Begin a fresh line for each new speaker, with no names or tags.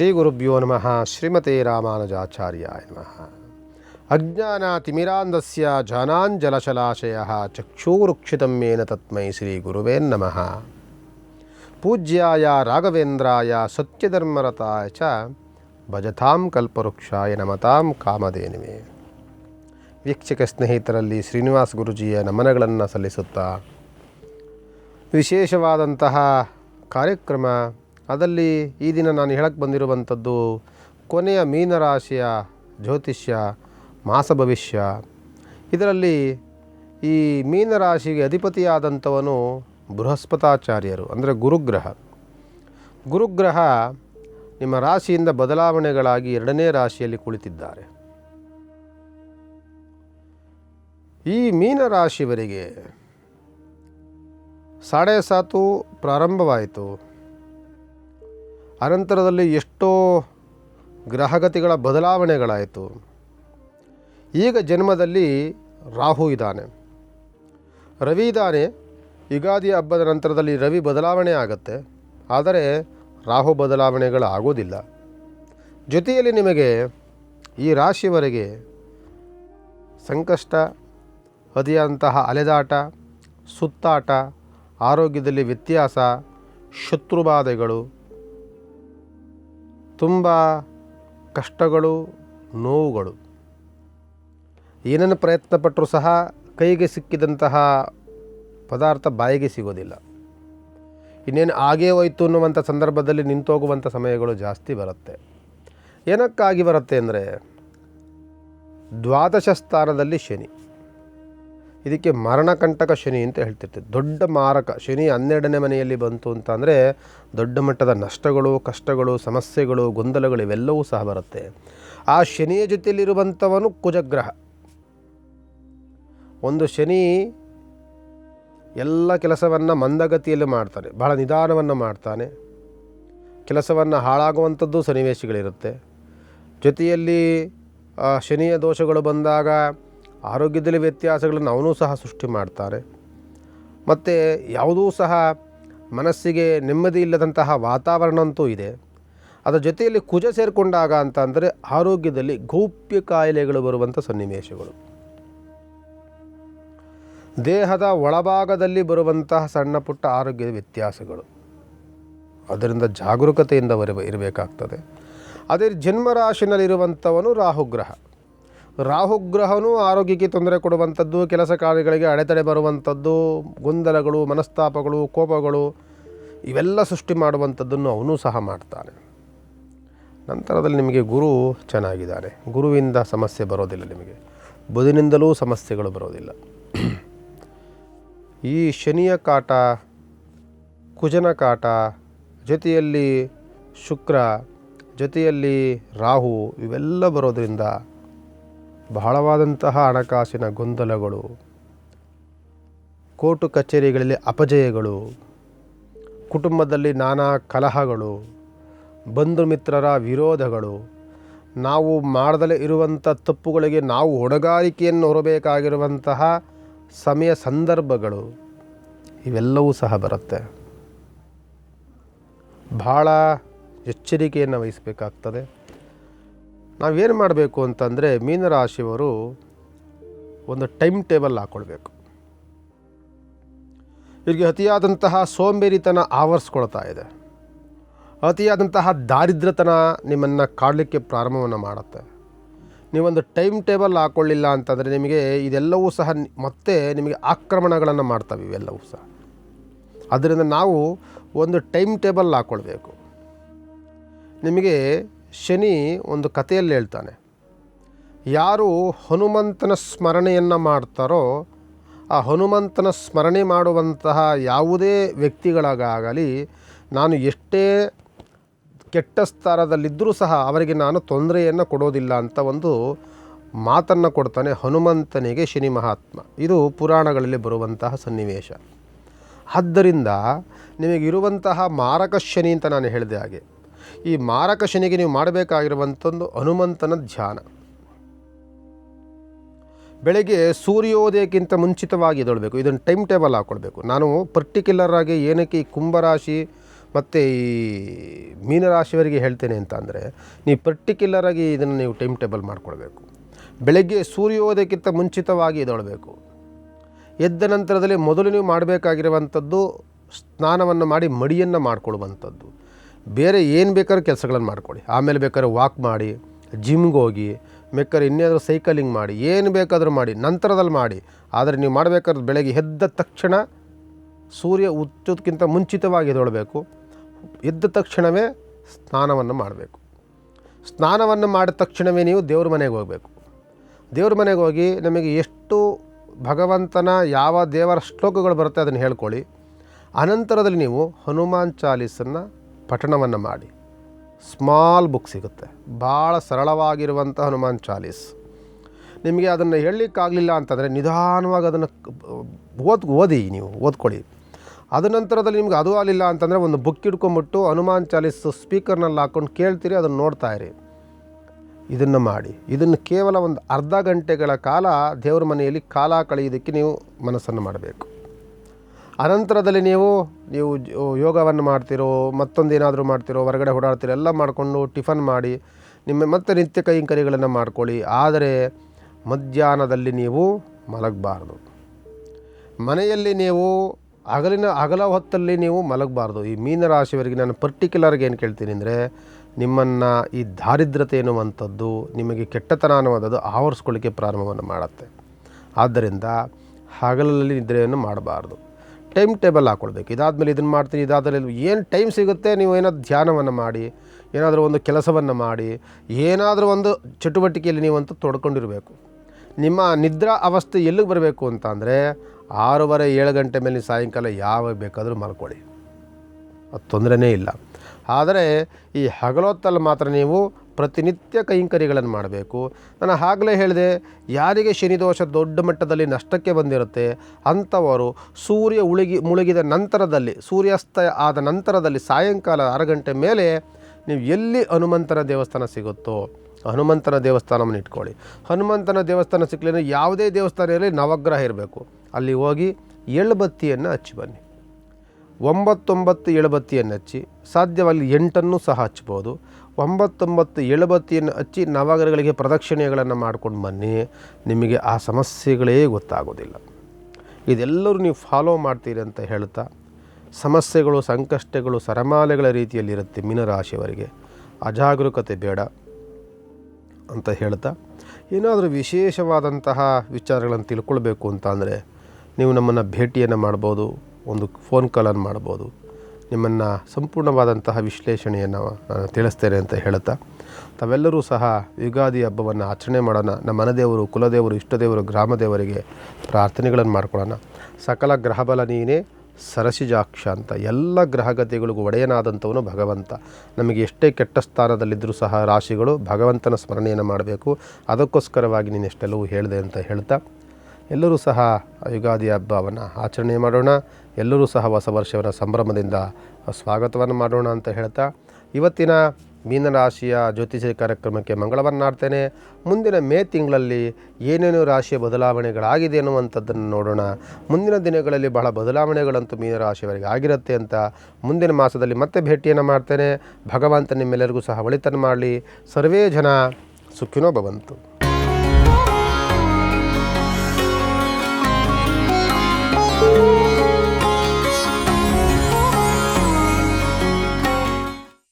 ಶ್ರೀ ಗುರುಭ್ಯೋ ನಮಃ. ಶ್ರೀಮತೆ ರಾಮಾನುಜಾಚಾರ್ಯಾಯ ನಮಃ. ಅಜ್ಞಾನಾತಿಮಿರಾಂಧಸ್ಯ ಜಾನಾಂಜಲಶಲಾಶಯ ಚಕ್ಷೂರುಕ್ಷಿತಂ ಮೇನ ತತ್ಮೈ ಶ್ರೀ ಗುರುವೇ ನಮಃ. ಪೂಜ್ಯಾಯ ರಾಘವೇಂದ್ರಾಯ ಸತ್ಯಧರ್ಮರತಾಯ ಚ ಭಜತಾಂ ಕಲ್ಪವೃಕ್ಷಾಯ ನಮತಾಂ ಕಾಮಧೇನುವೆ. ವೀಕ್ಷಕ ಸ್ನೇಹಿತರಲ್ಲಿ ಶ್ರೀನಿವಾಸ ಗುರುಜಿಯ ನಮನಗಳನ್ನು ಸಲ್ಲಿಸುತ್ತಾ ವಿಶೇಷವಾದಂತಹ ಕಾರ್ಯಕ್ರಮ ಅದಲ್ಲಿ ಈ ದಿನ ನಾನು ಹೇಳಕ್ಕೆ ಬಂದಿರುವಂಥದ್ದು ಕೊನೆಯ ಮೀನರಾಶಿಯ ಜ್ಯೋತಿಷ್ಯ, ಮಾಸ ಭವಿಷ್ಯ. ಇದರಲ್ಲಿ ಈ ಮೀನರಾಶಿಗೆ ಅಧಿಪತಿಯಾದಂಥವನು ಬೃಹಸ್ಪತಾಚಾರ್ಯರು, ಅಂದರೆ ಗುರುಗ್ರಹ. ಗುರುಗ್ರಹ ನಿಮ್ಮ ರಾಶಿಯಿಂದ ಬದಲಾವಣೆಗಳಾಗಿ ಎರಡನೇ ರಾಶಿಯಲ್ಲಿ ಕುಳಿತಿದ್ದಾರೆ. ಈ ಮೀನರಾಶಿವರಿಗೆ ಸಾಡೆ ಸಾತು ಪ್ರಾರಂಭವಾಯಿತು. ಅನಂತರದಲ್ಲಿ ಎಷ್ಟೋ ಗ್ರಹಗತಿಗಳ ಬದಲಾವಣೆಗಳಾಯಿತು. ಈಗ ಜನ್ಮದಲ್ಲಿ ರಾಹು ಇದ್ದಾನೆ. ರವಿ ಇದ್ದಾನೆ. ಯುಗಾದಿ ಹಬ್ಬದ ನಂತರದಲ್ಲಿ ರವಿ ಬದಲಾವಣೆ ಆಗುತ್ತೆ. ಆದರೆ ರಾಹು ಬದಲಾವಣೆಗಳು ಆಗೋದಿಲ್ಲ ಜೊತೆಯಲ್ಲಿ ನಿಮಗೆ ಈ ರಾಶಿವರೆಗೆ ಸಂಕಷ್ಟ ಅತಿಯಾದಂತಹ ಅಲೆದಾಟ, ಸುತ್ತಾಟ, ಆರೋಗ್ಯದಲ್ಲಿ ವ್ಯತ್ಯಾಸ, ಶತ್ರುಬಾಧೆಗಳು ತುಂಬ ಕಷ್ಟಗಳು, ನೋವುಗಳು. ಏನೇನು ಪ್ರಯತ್ನ ಪಟ್ಟರೂ ಸಹ ಕೈಗೆ ಸಿಕ್ಕಿದಂತಹ ಪದಾರ್ಥ ಬಾಯಿಗೆ ಸಿಗೋದಿಲ್ಲ. ಇನ್ನೇನು ಆಗೇ ಹೋಯ್ತು ಅನ್ನುವಂಥ ಸಂದರ್ಭದಲ್ಲಿ ನಿಂತೋಗುವಂಥ ಸಮಯಗಳು ಜಾಸ್ತಿ ಬರುತ್ತೆ. ಏನಕ್ಕಾಗಿ ಬರುತ್ತೆ ಅಂದರೆ ದ್ವಾದಶ ಸ್ಥಾನದಲ್ಲಿ ಶನಿ. ಇದಕ್ಕೆ ಮರಣಕಂಟಕ ಶನಿ ಅಂತ ಹೇಳ್ತಿರ್ತೀವಿ. ದೊಡ್ಡ ಮಾರಕ, ಶನಿ ಹನ್ನೆರಡನೇ ಮನೆಯಲ್ಲಿ ಬಂತು ಅಂತ ಅಂದರೆ ದೊಡ್ಡ ಮಟ್ಟದ ನಷ್ಟಗಳು, ಕಷ್ಟಗಳು, ಸಮಸ್ಯೆಗಳು, ಗೊಂದಲಗಳು ಇವೆಲ್ಲವೂ ಸಹ ಬರುತ್ತೆ. ಆ ಶನಿಯ ಜೊತೆಯಲ್ಲಿರುವಂಥವನು ಕುಜಗ್ರಹ. ಒಂದು ಶನಿ ಎಲ್ಲ ಕೆಲಸವನ್ನು ಮಂದಗತಿಯಲ್ಲಿ ಮಾಡ್ತಾನೆ, ಬಹಳ ನಿಧಾನವನ್ನು ಮಾಡ್ತಾನೆ. ಕೆಲಸವನ್ನು ಹಾಳಾಗುವಂಥದ್ದು ಸನ್ನಿವೇಶಗಳಿರುತ್ತೆ. ಜೊತೆಯಲ್ಲಿ ಶನಿಯ ದೋಷಗಳು ಬಂದಾಗ ಆರೋಗ್ಯದಲ್ಲಿ ವ್ಯತ್ಯಾಸಗಳನ್ನು ಅವನು ಸಹ ಸೃಷ್ಟಿ ಮಾಡ್ತಾರೆ. ಮತ್ತು ಯಾವುದೂ ಸಹ ಮನಸ್ಸಿಗೆ ನೆಮ್ಮದಿ ಇಲ್ಲದಂತಹ ವಾತಾವರಣ ಅಂತೂ ಇದೆ. ಅದರ ಜೊತೆಯಲ್ಲಿ ಕುಜ ಸೇರಿಕೊಂಡಾಗ ಅಂತ ಅಂದರೆ ಆರೋಗ್ಯದಲ್ಲಿ ಗೌಪ್ಯ ಕಾಯಿಲೆಗಳು ಬರುವಂಥ ಸನ್ನಿವೇಶಗಳು. ದೇಹದ ಒಳಭಾಗದಲ್ಲಿ ಬರುವಂತಹ ಸಣ್ಣ ಪುಟ್ಟ ಆರೋಗ್ಯದ ವ್ಯತ್ಯಾಸಗಳು. ಅದರಿಂದ ಜಾಗರೂಕತೆಯಿಂದ ಇರಬೇಕಾಗ್ತದೆ. ಅದೇ ಜನ್ಮರಾಶಿನಲ್ಲಿರುವಂಥವನು ರಾಹುಗ್ರಹ. ರಾಹುಗ್ರಹನೂ ಆರೋಗ್ಯಕ್ಕೆ ತೊಂದರೆ ಕೊಡುವಂಥದ್ದು, ಕೆಲಸ ಕಾರ್ಯಗಳಿಗೆ ಅಡೆತಡೆ ಬರುವಂಥದ್ದು, ಗೊಂದಲಗಳು, ಮನಸ್ತಾಪಗಳು, ಕೋಪಗಳು, ಇವೆಲ್ಲ ಸೃಷ್ಟಿ ಮಾಡುವಂಥದ್ದನ್ನು ಅವನು ಸಹ ಮಾಡ್ತಾನೆ. ನಂತರದಲ್ಲಿ ನಿಮಗೆ ಗುರು ಚೆನ್ನಾಗಿದ್ದಾರೆ ಗುರುವಿಂದ ಸಮಸ್ಯೆ ಬರೋದಿಲ್ಲ ನಿಮಗೆ. ಬುಧನಿಂದಲೂ ಸಮಸ್ಯೆಗಳು ಬರೋದಿಲ್ಲ. ಈ ಶನಿಯ ಕಾಟ, ಕುಜನ ಕಾಟ, ಜೊತೆಯಲ್ಲಿ ಶುಕ್ರ, ಜೊತೆಯಲ್ಲಿ ರಾಹು, ಇವೆಲ್ಲ ಬರೋದರಿಂದ ಬಹಳವಾದಂತಹ ಹಣಕಾಸಿನ ಗೊಂದಲಗಳು, ಕೋರ್ಟು ಕಚೇರಿಗಳಲ್ಲಿ ಅಪಜಯಗಳು, ಕುಟುಂಬದಲ್ಲಿ ನಾನಾ ಕಲಹಗಳು, ಬಂಧು ಮಿತ್ರರ ವಿರೋಧಗಳು, ನಾವು ಮಾಡದಲೇ ಇರುವಂಥ ತಪ್ಪುಗಳಿಗೆ ನಾವು ಹೊಣೆಗಾರಿಕೆಯನ್ನು ಹೊರಬೇಕಾಗಿರುವಂತಹ ಸಮಯ ಸಂದರ್ಭಗಳು, ಇವೆಲ್ಲವೂ ಸಹ ಬರುತ್ತೆ. ಭಾಳ ಎಚ್ಚರಿಕೆಯನ್ನು ವಹಿಸಬೇಕಾಗ್ತದೆ. ನಾವೇನು ಮಾಡಬೇಕು ಅಂತಂದರೆ ಮೀನರಾಶಿಯವರು ಒಂದು ಟೈಮ್ ಟೇಬಲ್ ಹಾಕ್ಕೊಳ್ಬೇಕು ಇವರಿಗೆ ಅತಿಯಾದಂತಹ ಸೋಂಬೇರಿತನ ಆವರಿಸ್ಕೊಳ್ತಾ ಇದೆ. ಅತಿಯಾದಂತಹ ದಾರಿದ್ರ್ಯತನ ನಿಮ್ಮನ್ನು ಕಾಡಲಿಕ್ಕೆ ಪ್ರಾರಂಭವನ್ನು ಮಾಡುತ್ತೆ. ನೀವೊಂದು ಟೈಮ್ ಟೇಬಲ್ ಹಾಕ್ಕೊಳ್ಳಿಲ್ಲ ಅಂತಂದರೆ ನಿಮಗೆ ಇದೆಲ್ಲವೂ ಸಹ ಮತ್ತೆ ನಿಮಗೆ ಆಕ್ರಮಣಗಳನ್ನು ಮಾಡ್ತವೆ ಇವೆಲ್ಲವೂ ಸಹ. ಅದರಿಂದ ನಾವು ಒಂದು ಟೈಮ್ ಟೇಬಲ್ ಹಾಕ್ಕೊಳ್ಬೇಕು ನಿಮಗೆ ಶನಿ ಒಂದು ಕಥೆಯಲ್ಲಿ ಹೇಳ್ತಾನೆ, ಯಾರು ಹನುಮಂತನ ಸ್ಮರಣೆಯನ್ನು ಮಾಡ್ತಾರೋ ಆ ಹನುಮಂತನ ಸ್ಮರಣೆ ಮಾಡುವಂತಹ ಯಾವುದೇ ವ್ಯಕ್ತಿಗಳಾಗಲಿ ನಾನು ಎಷ್ಟೇ ಕೆಟ್ಟ ಸ್ಥಾನದಲ್ಲಿದ್ದರೂ ಸಹ ಅವರಿಗೆ ನಾನು ತೊಂದರೆಯನ್ನು ಕೊಡೋದಿಲ್ಲ ಅಂತ ಒಂದು ಮಾತನ್ನು ಕೊಡ್ತಾನೆ ಹನುಮಂತನಿಗೆ ಶನಿ ಮಹಾತ್ಮ. ಇದು ಪುರಾಣಗಳಲ್ಲಿ ಬರುವಂತಹ ಸನ್ನಿವೇಶ. ಆದ್ದರಿಂದ ನಿಮಗಿರುವಂತಹ ಮಾರಕ ಶನಿ ಅಂತ ನಾನು ಹೇಳಿದೆ ಹಾಗೆ ಈ ಮಾರಕ ಶನಿಗೆ ನೀವು ಮಾಡಬೇಕಾಗಿರುವಂಥದ್ದು ಹನುಮಂತನ ಧ್ಯಾನ. ಬೆಳಗ್ಗೆ ಸೂರ್ಯೋದಯಕ್ಕಿಂತ ಮುಂಚಿತವಾಗಿ ಇದೊಳ್ಬೇಕು ಇದನ್ನು ಟೈಮ್ ಟೇಬಲ್ ಹಾಕ್ಕೊಳ್ಬೇಕು ನಾನು ಪರ್ಟಿಕ್ಯುಲರ್ ಆಗಿ ಏನಕ್ಕೆ ಈ ಕುಂಭರಾಶಿ ಮತ್ತು ಈ ಮೀನರಾಶಿಯವರಿಗೆ ಹೇಳ್ತೇನೆ ಅಂತ ಅಂದರೆ, ನೀವು ಪರ್ಟಿಕ್ಯುಲರಾಗಿ ಇದನ್ನು ನೀವು ಟೈಮ್ ಟೇಬಲ್ ಮಾಡ್ಕೊಳ್ಬೇಕು. ಬೆಳಗ್ಗೆ ಸೂರ್ಯೋದಯಕ್ಕಿಂತ ಮುಂಚಿತವಾಗಿ ಇದೊಳಬೇಕು ಎದ್ದ ನಂತರದಲ್ಲಿ ಮೊದಲು ನೀವು ಮಾಡಬೇಕಾಗಿರುವಂಥದ್ದು ಸ್ನಾನವನ್ನು ಮಾಡಿ ಮಡಿಯನ್ನು ಮಾಡ್ಕೊಳ್ಳುವಂಥದ್ದು. ಬೇರೆ ಏನು ಬೇಕಾದ್ರೂ ಕೆಲಸಗಳನ್ನು ಮಾಡ್ಕೊಳ್ಳಿ. ಆಮೇಲೆ ಬೇಕಾದ್ರೆ ವಾಕ್ ಮಾಡಿ ಜಿಮ್ಗೆ ಹೋಗಿ, ಬೇಕಾದ್ರೆ ಇನ್ನೇನಾದರೂ ಸೈಕಲಿಂಗ್ ಮಾಡಿ, ಏನು ಬೇಕಾದರೂ ಮಾಡಿ, ನಂತರದಲ್ಲಿ ಮಾಡಿ. ಆದರೆ ನೀವು ಮಾಡಬೇಕಾದ್ರೆ ಬೆಳಗ್ಗೆ ಎದ್ದ ತಕ್ಷಣ ಸೂರ್ಯ ಹುಟ್ಟೋದಕ್ಕಿಂತ ಮುಂಚಿತವಾಗಿ ಎದ್ದೇಳಬೇಕು. ಎದ್ದ ತಕ್ಷಣವೇ ಸ್ನಾನವನ್ನು ಮಾಡಬೇಕು. ಸ್ನಾನವನ್ನು ಮಾಡಿದ ತಕ್ಷಣವೇ ನೀವು ದೇವ್ರ ಮನೆಗೆ ಹೋಗಬೇಕು. ದೇವ್ರ ಮನೆಗೆ ಹೋಗಿ ನಮಗೆ ಎಷ್ಟು ಭಗವಂತನ ಯಾವ ದೇವರ ಶ್ಲೋಕಗಳು ಬರುತ್ತೆ ಅದನ್ನು ಹೇಳ್ಕೊಳ್ಳಿ. ಅನಂತರದಲ್ಲಿ ನೀವು ಹನುಮಾನ್ ಚಾಲೀಸನ್ನು ಪಠಣವನ್ನು ಮಾಡಿ. ಸ್ಮಾಲ್ ಬುಕ್ ಸಿಗುತ್ತೆ. ಭಾಳ ಸರಳವಾಗಿರುವಂಥ ಹನುಮಾನ್ ಚಾಲೀಸ್. ನಿಮಗೆ ಅದನ್ನು ಹೇಳಲಿಕ್ಕಾಗಲಿಲ್ಲ ಅಂತಂದರೆ ನಿಧಾನವಾಗಿ ಅದನ್ನು ಓದ್, ಓದಿ ನೀವು, ಓದ್ಕೊಳ್ಳಿ. ಅದ ನಂತರದಲ್ಲಿ ನಿಮ್ಗೆ ಅದು ಆಗಲಿಲ್ಲ ಅಂತಂದರೆ ಒಂದು ಬುಕ್ ಹಿಡ್ಕೊಂಬಿಟ್ಟು ಹನುಮಾನ್ ಚಾಲೀಸ್ ಸ್ಪೀಕರ್ನಲ್ಲಿ ಹಾಕ್ಕೊಂಡು ಕೇಳ್ತೀರಿ, ಅದನ್ನು ನೋಡ್ತಾ ಇರಿ. ಇದನ್ನು ಮಾಡಿ. ಇದನ್ನು ಕೇವಲ ಒಂದು ಅರ್ಧ ಗಂಟೆಗಳ ಕಾಲ ದೇವ್ರ ಮನೆಯಲ್ಲಿ ಕಾಲ ಕಳೆಯೋದಕ್ಕೆ ನೀವು ಮನಸ್ಸನ್ನು ಮಾಡಬೇಕು. ಅನಂತರದಲ್ಲಿ ನೀವು ನೀವು ಯೋಗವನ್ನು ಮಾಡ್ತಿರೋ, ಮತ್ತೊಂದು ಏನಾದರೂ ಮಾಡ್ತಿರೋ, ಹೊರಗಡೆ ಓಡಾಡ್ತಿರೋ, ಎಲ್ಲ ಮಾಡಿಕೊಂಡು ಟಿಫನ್ ಮಾಡಿ, ನಿಮ್ಮ ಮತ್ತೆ ನಿತ್ಯ ಕೈಂಕರ್ಯಗಳನ್ನು ಮಾಡ್ಕೊಳ್ಳಿ. ಆದರೆ ಮಧ್ಯಾಹ್ನದಲ್ಲಿ ನೀವು ಮಲಗಬಾರ್ದು. ಮನೆಯಲ್ಲಿ ನೀವು ಹಗಲಿನ, ಹಗಲ ಹೊತ್ತಲ್ಲಿ ನೀವು ಮಲಗಬಾರ್ದು. ಈ ಮೀನರಾಶಿಯವರಿಗೆ ನಾನು ಪರ್ಟಿಕ್ಯುಲರ್ಗೆ ಏನು ಕೇಳ್ತೀನಿ ಅಂದರೆ, ನಿಮ್ಮನ್ನು ಈ ದಾರಿದ್ರತೆ ಎನ್ನುವಂಥದ್ದು ನಿಮಗೆ ಕೆಟ್ಟತನ ಅನ್ನುವಂಥದ್ದು ಆವರಿಸ್ಕೊಳ್ಳಿಕ್ಕೆ ಪ್ರಾರಂಭವನ್ನು ಮಾಡುತ್ತೆ. ಆದ್ದರಿಂದ ಹಗಲಲ್ಲಿ ನಿದ್ರೆಯನ್ನು ಮಾಡಬಾರ್ದು. ಟೈಮ್ ಟೇಬಲ್ ಹಾಕ್ಕೊಳ್ಬೇಕು ಇದಾದಮೇಲೆ ಇದನ್ನು ಮಾಡ್ತೀನಿ, ಇದಾದಮೇಲೆ ಏನು ಟೈಮ್ ಸಿಗುತ್ತೆ, ನೀವು ಏನಾದರೂ ಧ್ಯಾನವನ್ನು ಮಾಡಿ, ಏನಾದರೂ ಒಂದು ಕೆಲಸವನ್ನು ಮಾಡಿ, ಏನಾದರೂ ಒಂದು ಚಟುವಟಿಕೆಯಲ್ಲಿ ನೀವಂತೂ ತೊಡ್ಕೊಂಡಿರಬೇಕು. ನಿಮ್ಮ ನಿದ್ರಾ ಅವಸ್ಥೆ ಎಲ್ಲಿಗೆ ಬರಬೇಕು ಅಂತ ಅಂದರೆ, ಆರೂವರೆ, ಏಳು ಗಂಟೆ ಮೇಲೆ ಸಾಯಂಕಾಲ ಯಾವಾಗ ಬೇಕಾದರೂ ಮಲ್ಕೊಳ್ಳಿ. ಅದು ತೊಂದರೆನೇ ಇಲ್ಲ. ಆದರೆ ಈ ಹಗಲೊತ್ತಲ್ಲಿ ಮಾತ್ರ ನೀವು ಪ್ರತಿನಿತ್ಯ ಕೈಂಕರಿಗಳನ್ನು ಮಾಡಬೇಕು. ನಾನು ಆಗಲೇ ಹೇಳಿದೆ, ಯಾರಿಗೆ ಶನಿದೋಷ ದೊಡ್ಡ ಮಟ್ಟದಲ್ಲಿ ನಷ್ಟಕ್ಕೆ ಬಂದಿರುತ್ತೆ, ಅಂಥವರು ಸೂರ್ಯ ಉಳುಗಿ, ಮುಳುಗಿದ ನಂತರದಲ್ಲಿ, ಸೂರ್ಯಾಸ್ತ ಆದ ನಂತರದಲ್ಲಿ ಸಾಯಂಕಾಲ ಆರು ಗಂಟೆ ಮೇಲೆ ನೀವು ಎಲ್ಲಿ ಹನುಮಂತನ ದೇವಸ್ಥಾನ ಸಿಗುತ್ತೋ, ಹನುಮಂತನ ದೇವಸ್ಥಾನವನ್ನು ಇಟ್ಕೊಳ್ಳಿ. ಹನುಮಂತನ ದೇವಸ್ಥಾನ ಸಿಕ್ಕಲಿಲ್ಲ ಯಾವುದೇ ದೇವಸ್ಥಾನ ಇರಲಿ, ನವಗ್ರಹ ಇರಬೇಕು. ಅಲ್ಲಿ ಹೋಗಿ ಎಳುಬತ್ತಿಯನ್ನು ಹಚ್ಚಿ ಬನ್ನಿ. ಒಂಬತ್ತೊಂಬತ್ತು ಎಳಬತ್ತಿಯನ್ನು ಹಚ್ಚಿ ಸಾಧ್ಯವಾಗಿ ಎಂಟನ್ನು ಸಹ ಹಚ್ಬೋದು. ಒಂಬತ್ತೊಂಬತ್ತು ಎಳುಬತ್ತಿಯನ್ನು ಹಚ್ಚಿ ನವಗ್ರಹಗಳಿಗೆ ಪ್ರದಕ್ಷಿಣೆಗಳನ್ನು ಮಾಡ್ಕೊಂಡು ಬನ್ನಿ. ನಿಮಗೆ ಆ ಸಮಸ್ಯೆಗಳೇ ಗೊತ್ತಾಗೋದಿಲ್ಲ. ಇದೆಲ್ಲರೂ ನೀವು ಫಾಲೋ ಮಾಡ್ತೀರಿ ಅಂತ ಹೇಳ್ತಾ, ಸಮಸ್ಯೆಗಳು, ಸಂಕಷ್ಟಗಳು ಸರಮಾಲೆಗಳ ರೀತಿಯಲ್ಲಿರುತ್ತೆ ಮೀನರಾಶಿಯವರಿಗೆ. ಅಜಾಗರೂಕತೆ ಬೇಡ ಅಂತ ಹೇಳ್ತಾ, ಏನಾದರೂ ವಿಶೇಷವಾದಂತಹ ವಿಚಾರಗಳನ್ನು ತಿಳ್ಕೊಳ್ಬೇಕು ಅಂತ ಅಂದರೆ ನೀವು ನಮ್ಮನ್ನು ಭೇಟಿಯನ್ನು ಮಾಡ್ಬೋದು, ಒಂದು ಫೋನ್ ಕಾಲನ್ನು ಮಾಡ್ಬೋದು. ನಿಮ್ಮನ್ನು ಸಂಪೂರ್ಣವಾದಂತಹ ವಿಶ್ಲೇಷಣೆಯನ್ನು ನಾನು ತಿಳಿಸ್ತೇನೆ ಅಂತ ಹೇಳುತ್ತಾ, ತಾವೆಲ್ಲರೂ ಸಹ ಯುಗಾದಿ ಹಬ್ಬವನ್ನು ಆಚರಣೆ ಮಾಡೋಣ. ನಮ್ಮ ಮನದೇವರು, ಕುಲದೇವರು, ಇಷ್ಟದೇವರು, ಗ್ರಾಮದೇವರಿಗೆ ಪ್ರಾರ್ಥನೆಗಳನ್ನು ಮಾಡ್ಕೊಳ್ಳೋಣ. ಸಕಲ ಗ್ರಹಬಲ ನೀನೇ ಸರಸಿಜಾಕ್ಷ ಅಂತ. ಎಲ್ಲ ಗ್ರಹಗತಿಗಳಿಗೂ ಒಡೆಯನಾದಂಥವನು ಭಗವಂತ. ನಮಗೆ ಎಷ್ಟೇ ಕೆಟ್ಟ ಸ್ಥಾನದಲ್ಲಿದ್ದರೂ ಸಹ ರಾಶಿಗಳು ಭಗವಂತನ ಸ್ಮರಣೆಯನ್ನು ಮಾಡಬೇಕು. ಅದಕ್ಕೋಸ್ಕರವಾಗಿ ನೀನು ಎಷ್ಟೆಲ್ಲವೂ ಹೇಳಿದೆ ಅಂತ ಹೇಳ್ತಾ ಎಲ್ಲರೂ ಸಹ ಯುಗಾದಿ ಹಬ್ಬವನ್ನು ಆಚರಣೆ ಮಾಡೋಣ. ಎಲ್ಲರೂ ಸಹ ಹೊಸ ವರ್ಷವನ್ನು ಸಂಭ್ರಮದಿಂದ ಸ್ವಾಗತವನ್ನು ಮಾಡೋಣ ಅಂತ ಹೇಳ್ತಾ, ಇವತ್ತಿನ ಮೀನರಾಶಿಯ ಜ್ಯೋತಿಷ್ಯ ಕಾರ್ಯಕ್ರಮಕ್ಕೆ ಮಂಗಳವನ್ನು ನಾಡ್ತೇನೆ ಮುಂದಿನ ಮೇ ತಿಂಗಳಲ್ಲಿ ಏನೇನು ರಾಶಿಯ ಬದಲಾವಣೆಗಳಾಗಿದೆ ಅನ್ನುವಂಥದ್ದನ್ನು ನೋಡೋಣ. ಮುಂದಿನ ದಿನಗಳಲ್ಲಿ ಬಹಳ ಬದಲಾವಣೆಗಳಂತೂ ಮೀನರಾಶಿಯವರಿಗೆ ಆಗಿರುತ್ತೆ ಅಂತ ಮುಂದಿನ ಮಾಸದಲ್ಲಿ ಮತ್ತೆ ಭೇಟಿಯನ್ನು ಮಾಡ್ತೇನೆ. ಭಗವಂತ ನಿಮ್ಮೆಲ್ಲರಿಗೂ ಸಹ ಒಳಿತನ್ನು ಮಾಡಲಿ. ಸರ್ವೇ ಜನ ಸುಖಿನೋ ಭವಂತು.